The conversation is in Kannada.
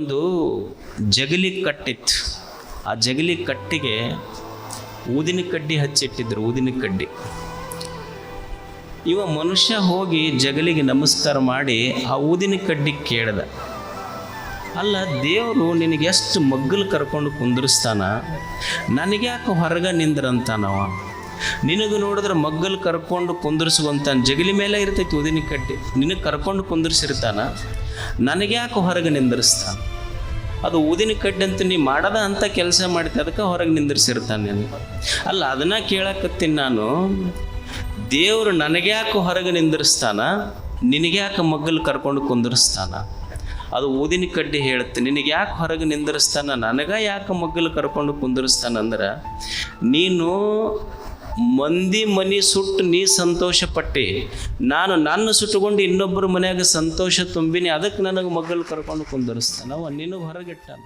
ಒಂದು ಜಗಲಿ ಕಟ್ಟಿತ್ತು. ಆ ಜಗಲಿ ಕಟ್ಟಿಗೆ ಊದಿನ ಕಡ್ಡಿ ಹಚ್ಚಿಟ್ಟಿದ್ರು, ಊದಿನ ಕಡ್ಡಿ. ಇವ ಮನುಷ್ಯ ಹೋಗಿ ಜಗಲಿಗೆ ನಮಸ್ಕಾರ ಮಾಡಿ ಆ ಊದಿನ ಕಡ್ಡಿ ಕೇಳ್ದ. ಅಲ್ಲ, ದೇವರು ನಿನಗೆ ಎಷ್ಟು ಮಗ್ಗಲು ಕರ್ಕೊಂಡು ಕುಂದಿರಿಸ್ತಾನ? ನನಗ್ಯಾಕೆ ಹೊರಗ ನಿಂದ್ರಂತಾನವ? ನಿನಗೆ ನೋಡಿದ್ರೆ ಮಗ್ಗಲ್ ಕರ್ಕೊಂಡು ಕುಂದಿರಿಸುವಂತ ಜಗಲಿ ಮೇಲೆ ಇರ್ತೈತಿ ಊದಿನ ಕಟ್ಟಿ ನಿನಗೆ ಕರ್ಕೊಂಡು ಕುಂದಿರಿಸಿರ್ತಾನ? ನನಗ್ಯಾಕೆ ಹೊರಗೆ ನಿಂದಿರಿಸ್ತಾನ? ಅದು ಊದಿನ ಕಡ್ಡಿ ಅಂತ ನೀ ಮಾಡದ ಅಂತ ಕೆಲಸ ಮಾಡ್ತಿ ಅದಕ್ಕೆ ಹೊರಗೆ ನಿಂದಿರಿಸಿರ್ತಾನೆ ಅಲ್ಲ, ಅದನ್ನ ಕೇಳಕತ್ತೀನಿ ನಾನು. ದೇವರು ನನಗ್ಯಾಕೆ ಹೊರಗೆ ನಿಂದಿರಿಸ್ತಾನ, ನಿನಗ್ಯಾಕೆ ಮಗ್ಗಲು ಕರ್ಕೊಂಡು ಕುಂದಿರಿಸ್ತಾನ? ಅದು ಊದಿನ ಕಡ್ಡಿ ಹೇಳುತ್ತೆ ನಿನಗೆ ಯಾಕೆ ಹೊರಗೆ ನಿಂದಿರಿಸ್ತಾನ, ನನಗ ಯಾಕೆ ಮಗ್ಗಲು ಕರ್ಕೊಂಡು ಕುಂದಿರಿಸ್ತಾನಂದ್ರೆ ನೀನು ಮಂದಿ ಮನಿ ಸುಟ್ಟು ನೀ ಸಂತೋಷ ಪಟ್ಟಿ ನಾನು ನನ್ನ ಸುಟ್ಟುಕೊಂಡು ಇನ್ನೊಬ್ಬರ ಮನೆಯಾಗ ಸಂತೋಷ ತುಂಬಿನಿ. ಅದಕ್ಕೆ ನನಗೆ ಮಗ್ಗಲು ಕರ್ಕೊಂಡು ಕುಂದಿರಿಸ್ತಾನ ನೀನು ಹೊರಗಿಟ್ಟಾನ